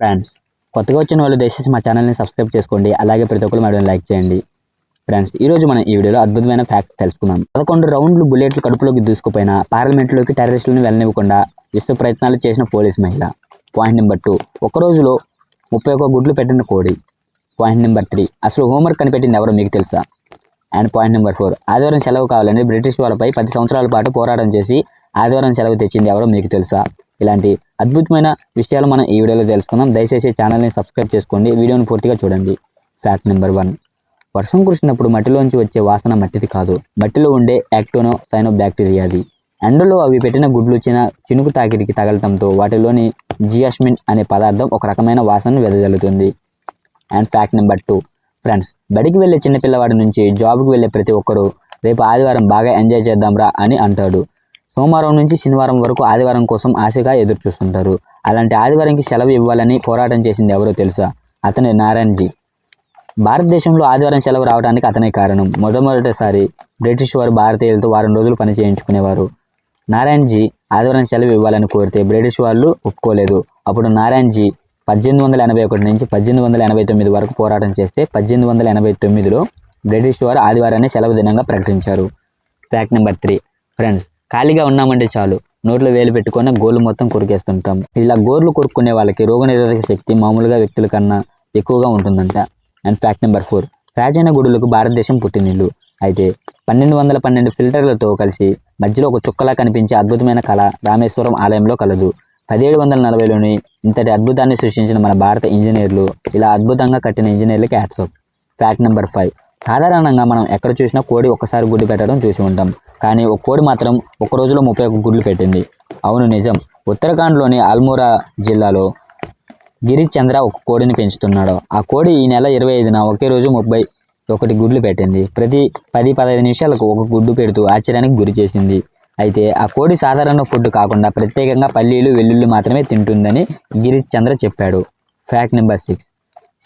Friends కొత్తగా వచ్చిన వాళ్ళు దయచేసి మా ఛానల్ని సబ్స్క్రైబ్ చేసుకోండి. అలాగే ప్రతి ఒక్కరు మేడం లైక్ చేయండి. ఫ్రెండ్స్ ఈ రోజు మనం ఈ వీడియోలో అద్భుతమైన ఫ్యాక్ట్స్ తెలుసుకుందాం. పదకొండు రౌండ్లు బుల్లెట్లు కడుపులోకి దూసుకుపోయిన పార్లమెంట్లోకి టెర్రరిస్టులను వెళ్ళనివ్వకుండా విశ్వ ప్రయత్నాలు చేసిన పోలీస్ మహిళ. పాయింట్ నెంబర్ టూ ఒక రోజులో ముప్పై ఒక్క గుడ్లు పెట్టిన కోడి. పాయింట్ నెంబర్ త్రీ అసలు హోంవర్క్ కనిపెట్టింది ఎవరో మీకు తెలుసా? అండ్ పాయింట్ నెంబర్ ఫోర్ ఆదివారం సెలవు కావాలని బ్రిటిష్ వాళ్ళపై పది సంవత్సరాల పాటు పోరాటం చేసి ఆదివారం సెలవు తెచ్చింది ఎవరో మీకు తెలుసా? ఇలాంటి అద్భుతమైన విషయాలు మనం ఈ వీడియోలో తెలుసుకుందాం. దయచేసి ఛానల్ని సబ్స్క్రైబ్ చేసుకోండి. వీడియోని పూర్తిగా చూడండి. ఫ్యాక్ట్ నెంబర్ వన్ వర్షం కురిసినప్పుడు మట్టిలోంచి వచ్చే వాసన మట్టిది కాదు. మట్టిలో ఉండే యాక్టోనో సైనో బ్యాక్టీరియాది ఎండలో అవి పెట్టిన గుడ్లు చిన్న చినుకు తాకిడికి తగలటంతో వాటిలోని జియాస్మిన్ అనే పదార్థం ఒక రకమైన వాసనను వెదజల్లుతుంది. And fact number two friends బడికి వెళ్ళే చిన్నపిల్లవాడి నుంచి జాబ్కి వెళ్ళే ప్రతి ఒక్కరూ రేపు ఆదివారం బాగా ఎంజాయ్ చేద్దాంరా అని అంటాడు. సోమవారం నుంచి శనివారం వరకు ఆదివారం కోసం ఆశగా ఎదురు చూస్తుంటారు అలాంటి ఆదివారంకి సెలవు ఇవ్వాలని పోరాటం చేసింది ఎవరో తెలుసా? అతనే నారాయణజీ. భారతదేశంలో ఆదివారం సెలవు రావడానికి అతనే కారణం. మొదమొదటిసారి బ్రిటిష్ వారు భారతీయులతో వారం రోజులు పని చేయించుకునేవారు. నారాయణజీ ఆదివారం సెలవు ఇవ్వాలని కోరితే బ్రిటిష్ వాళ్ళు ఒప్పుకోలేదు. అప్పుడు నారాయణజీ పద్దెనిమిది వందల ఎనభై ఒకటి నుంచి పద్దెనిమిది వందల ఎనభై తొమ్మిది వరకు పోరాటం చేస్తే పద్దెనిమిది వందల ఎనభై తొమ్మిదిలో బ్రిటిష్ వారు ఆదివారాన్ని సెలవు దినంగా ప్రకటించారు. ఫ్యాక్ట్ నెంబర్ త్రీ ఫ్రెండ్స్ ఖాళీగా ఉన్నామంటే చాలు. నోట్లో వేలు పెట్టుకొని గోర్లు మొత్తం కొరికేస్తుంటాం. ఇలా గోర్లు కొరుక్కునే వాళ్ళకి రోగనిరోధక శక్తి మామూలుగా వ్యక్తుల కన్నా ఎక్కువగా ఉంటుందంట. And fact number four. ప్రాచీన గుడులకు భారతదేశం పుట్టినిల్లు. అయితే పన్నెండు వందల పన్నెండు ఫిల్టర్లతో కలిసి మధ్యలో ఒక చుక్కలా కనిపించే అద్భుతమైన కళ రామేశ్వరం ఆలయంలో కలదు. పదిహేడు వందల నలభైలోని ఇంతటి అద్భుతాన్ని సృష్టించిన మన భారత ఇంజనీర్లు ఇలా అద్భుతంగా కట్టిన ఇంజనీర్లకి hats off. Fact number five. సాధారణంగా మనం ఎక్కడ చూసినా కోడి ఒక్కసారి గుడ్డు పెట్టడం చూసి ఉంటాం. కానీ ఒక కోడి మాత్రం ఒక రోజులో ముప్పై ఒక్క గుడ్లు పెట్టింది. అవును నిజం. ఉత్తరాఖండ్లోని అల్మోరా జిల్లాలో గిరీష్ చంద్ర ఒక కోడిని పెంచుతున్నాడు. ఆ కోడి ఈ నెల ఇరవై ఐదున ఒకే రోజు ముప్పై ఒకటి గుడ్లు పెట్టింది. ప్రతి పది పదహైదు నిమిషాలకు ఒక గుడ్డు పెడుతూ ఆశ్చర్యానికి గురి చేసింది. అయితే ఆ కోడి సాధారణ ఫుడ్ కాకుండా ప్రత్యేకంగా పల్లీలు వెల్లుల్లి మాత్రమే తింటుందని గిరీష్ చంద్ర చెప్పాడు. Fact number six.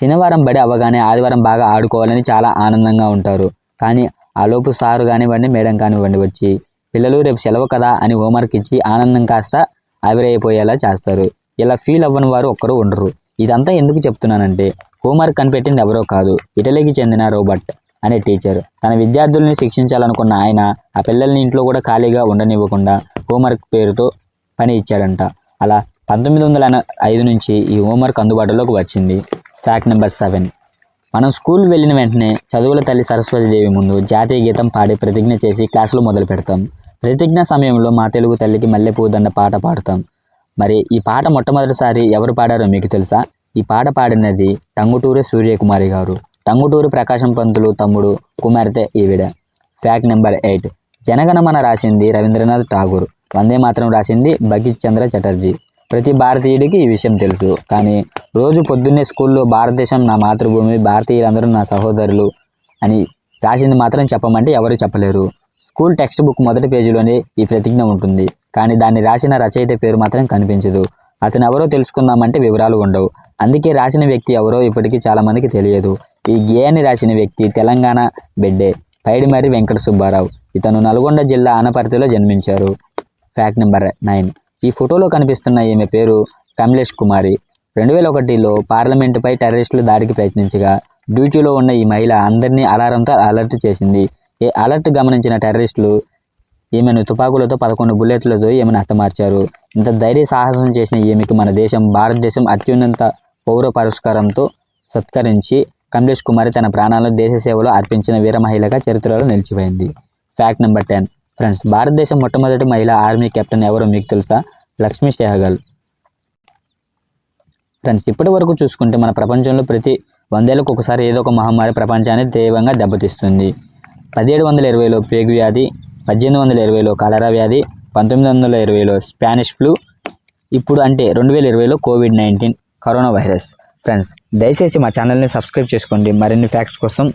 శనివారం బడి అవ్వగానే ఆదివారం బాగా ఆడుకోవాలని చాలా ఆనందంగా ఉంటారు. కానీ ఆ లోపు సారు కానివ్వండి మేడం కానివ్వండి వచ్చి పిల్లలు రేపు సెలవు కదా అని హోంవర్క్ ఇచ్చి ఆనందం కాస్త ఆవిరైపోయేలా చేస్తారు. ఇలా ఫీల్ అవ్వని వారు ఒక్కరు ఉండరు. ఇదంతా ఎందుకు చెప్తున్నానంటే హోంవర్క్ కనిపెట్టింది ఎవరో కాదు ఇటలీకి చెందిన రోబర్ట్ అనే టీచర్. తన విద్యార్థుల్ని శిక్షించాలనుకున్న ఆయన ఆ పిల్లల్ని ఇంట్లో కూడా ఖాళీగా ఉండనివ్వకుండా హోంవర్క్ పేరుతో పని ఇచ్చాడంట. అలా పంతొమ్మిది వందల ఐదు నుంచి ఈ హోంవర్క్ అందుబాటులోకి వచ్చింది. ఫ్యాక్ట్ నెంబర్ సెవెన్ మనం స్కూల్ వెళ్ళిన వెంటనే చదువుల తల్లి సరస్వతీదేవి ముందు జాతీయ గీతం పాడి ప్రతిజ్ఞ చేసి క్లాసులు మొదలు పెడతాం. ప్రతిజ్ఞ సమయంలో మా తెలుగు తల్లికి మల్లెపూదండ పాట పాడతాం. మరి ఈ పాట మొట్టమొదటిసారి ఎవరు పాడారో మీకు తెలుసా? ఈ పాట పాడినది టంగుటూరి సూర్యకుమారి గారు. టంగుటూరి ప్రకాశం పంతులు తమ్ముడు కుమార్తె ఈవిడ. ఫ్యాక్ట్ నెంబర్ ఎయిట్ జనగణమన రాసింది రవీంద్రనాథ్ ఠాగూర్. వందే మాత్రం రాసింది బగిచ్ చంద్ర చటర్జీ. ప్రతి భారతీయుడికి ఈ విషయం తెలుసు. కానీ రోజు పొద్దున్నే స్కూల్లో భారతదేశం నా మాతృభూమి భారతీయులందరూ నా సహోదరులు అని రాసింది మాత్రం చెప్పమంటే ఎవరు చెప్పలేరు. స్కూల్ టెక్స్ట్ బుక్ మొదటి పేజీలోనే ఈ ప్రతిజ్ఞ ఉంటుంది. కానీ దాన్ని రాసిన రచయిత పేరు మాత్రం కనిపించదు. అతను ఎవరో తెలుసుకుందామంటే వివరాలు ఉండవు. అందుకే రాసిన వ్యక్తి ఎవరో ఇప్పటికీ చాలామందికి తెలియదు. ఈ గేయాన్ని రాసిన వ్యక్తి తెలంగాణ బిడ్డే పైడిమర్రి వెంకట సుబ్బారావు. ఇతను నల్గొండ జిల్లా ఆనపర్తిలో జన్మించారు. Fact number nine. ఈ ఫోటోలో కనిపిస్తున్న ఈమె పేరు కమలేష్ కుమారి. రెండు వేల ఒకటిలో పార్లమెంటుపై టెర్రరిస్టులు దాడికి ప్రయత్నించగా డ్యూటీలో ఉన్న ఈ మహిళ అందరినీ అలారంతో అలర్ట్ చేసింది. ఈ అలర్ట్ గమనించిన టెర్రరిస్టులు ఈమెను తుపాకులతో పదకొండు బుల్లెట్లతో ఈమెను హతమార్చారు. ఇంత ధైర్య సాహసం చేసిన ఈమెకు మన దేశం భారతదేశం అత్యున్నత పౌర పురస్కారంతో సత్కరించి కమలేష్ కుమారి తన ప్రాణాలను దేశ సేవలో అర్పించిన వీర మహిళగా చరిత్రలో నిలిచిపోయింది. Fact number ten. ఫ్రెండ్స్ భారతదేశం మొట్టమొదటి మహిళ ఆర్మీ కెప్టెన్ ఎవరో మీకు తెలుసా? లక్ష్మీ సెహగల్ ఫ్రెండ్స్ ఇప్పటి వరకు చూసుకుంటే మన ప్రపంచంలో ప్రతి వందేళ్ళకు ఒకసారి ఏదో ఒక మహమ్మారి ప్రపంచాన్ని తీవ్రంగా దెబ్బతీస్తుంది. పదిహేడు వందల ఇరవైలో పేగు వ్యాధి పద్దెనిమిది వందల ఇరవైలో కలరా వ్యాధి పంతొమ్మిది వందల ఇరవైలో స్పానిష్ ఫ్లూ ఇప్పుడు అంటే రెండు వేల ఇరవైలో Covid nineteen corona virus. Friends దయచేసి మా ఛానల్ని సబ్స్క్రైబ్ చేసుకోండి. మరిన్ని ఫ్యాక్ట్స్ కోసం